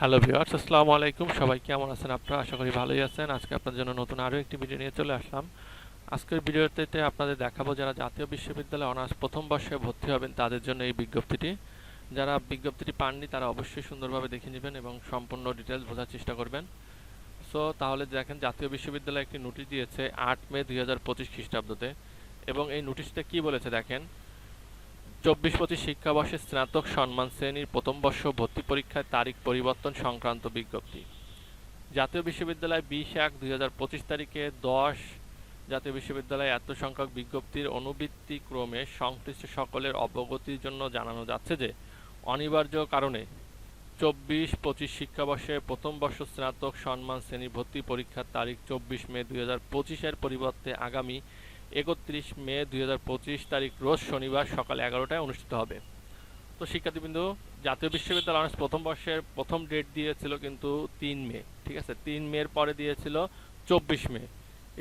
Hello viewers, আসসালামু আলাইকুম। সবাই কেমন আছেন আপনারা? আশা করি ভালোই আছেন। আজকে আপনাদের জন্য নতুন আরও একটি ভিডিও নিয়ে চলে আসলাম। আজকের ভিডিওতে আপনাদের দেখাবো যারা জাতীয় বিশ্ববিদ্যালয়ে অনার্স প্রথম বর্ষে ভর্তি হবেন, তাদের জন্য এই বিজ্ঞপ্তিটি। যারা বিজ্ঞপ্তিটি পাননি, তারা অবশ্যই সুন্দরভাবে দেখে নেবেন এবং সম্পূর্ণ ডিটেলস বোঝার চেষ্টা করবেন। সো তাহলে দেখেন, জাতীয় বিশ্ববিদ্যালয় একটি নোটিশ দিয়েছে আট মে দুই হাজার পঁচিশ খ্রিস্টাব্দতে। এবং এই নোটিশটা কি বলেছে দেখেন? চব্বিশ পঁচিশ শিক্ষাবর্ষে স্নাতক সম্মান শ্রেণির প্রথম বর্ষ ভর্তি পরীক্ষায় তারিখ পরিবর্তন সংক্রান্ত বিজ্ঞপ্তি। জাতীয় বিশ্ববিদ্যালয় বিশ এক দুই হাজার পঁচিশ তারিখে দশ জাতীয় বিশ্ববিদ্যালয়ে এত সংখ্যক বিজ্ঞপ্তির অনুবৃত্তি ক্রমে সংশ্লিষ্ট সকলের অবগতির জন্য জানানো যাচ্ছে যে, অনিবার্য কারণে চব্বিশ পঁচিশ শিক্ষাবর্ষে প্রথম বর্ষ স্নাতক সম্মান শ্রেণি ভর্তি পরীক্ষার তারিখ চব্বিশ মে দুই হাজার পঁচিশের পরিবর্তে আগামী একত্রিশ মে দুই হাজার পঁচিশ তারিখ, রোজ শনিবার সকাল এগারোটায় অনুষ্ঠিত হবে। তো শিক্ষার্থীবৃন্দ, জাতীয় বিশ্ববিদ্যালয় অনার্স প্রথম বর্ষের প্রথম ডেট দিয়েছিল কিন্তু তিন মে, ঠিক আছে? তিন মের পরে দিয়েছিল চব্বিশ মে।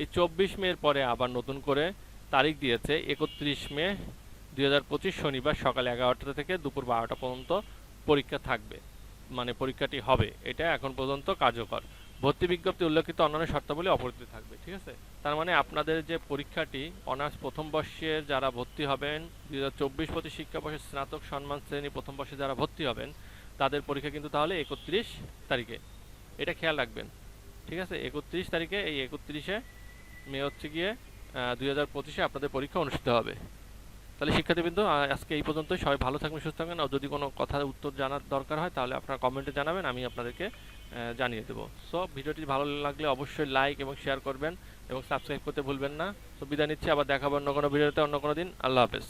এই চব্বিশ মের পরে আবার নতুন করে তারিখ দিয়েছে একত্রিশ মে দুই হাজার পঁচিশ শনিবার সকাল এগারোটা থেকে দুপুর বারোটা পর্যন্ত পরীক্ষা থাকবে। মানে পরীক্ষাটি হবে। এটা এখন পর্যন্ত কার্যকর। ভর্তি বিজ্ঞপ্তি উল্লেখিত অন্যান্য শর্তাবলী অপরিবর্তিত থাকবে, ঠিক আছে? তার মানে আপনাদের যে পরীক্ষাটি, অনার্স প্রথম বর্ষের যারা ভর্তি হবেন, দুই হাজার চব্বিশ পঁচিশ শিক্ষাবর্ষের স্নাতক সম্মান শ্রেণি প্রথম বর্ষে যারা ভর্তি হবেন, তাদের পরীক্ষা কিন্তু তাহলে একত্রিশ তারিখে। এটা খেয়াল রাখবেন, ঠিক আছে? একত্রিশ তারিখে, এই একত্রিশে মে হচ্ছে গিয়ে দুই হাজার পঁচিশে আপনাদের পরীক্ষা অনুষ্ঠিত হবে। তাহলে শিক্ষার্থীবৃন্দ আজকে এই পর্যন্তই। সবাই ভালো থাকবেন, সুস্থ থাকবেন। আর যদি কোনো কথার উত্তর জানার দরকার হয়, তাহলে আপনারা কমেন্টে জানাবেন, আমি আপনাদেরকে জানিয়ে দেবো। সো, ভিডিওটি ভালো লাগলে অবশ্যই লাইক এবং শেয়ার করবেন এবং সাবস্ক্রাইব করতে ভুলবেন না। তো বিদায় নিচ্ছি, আবার দেখাবো অন্য কোনো ভিডিওতে, অন্য কোনো দিন। আল্লাহ হাফেজ।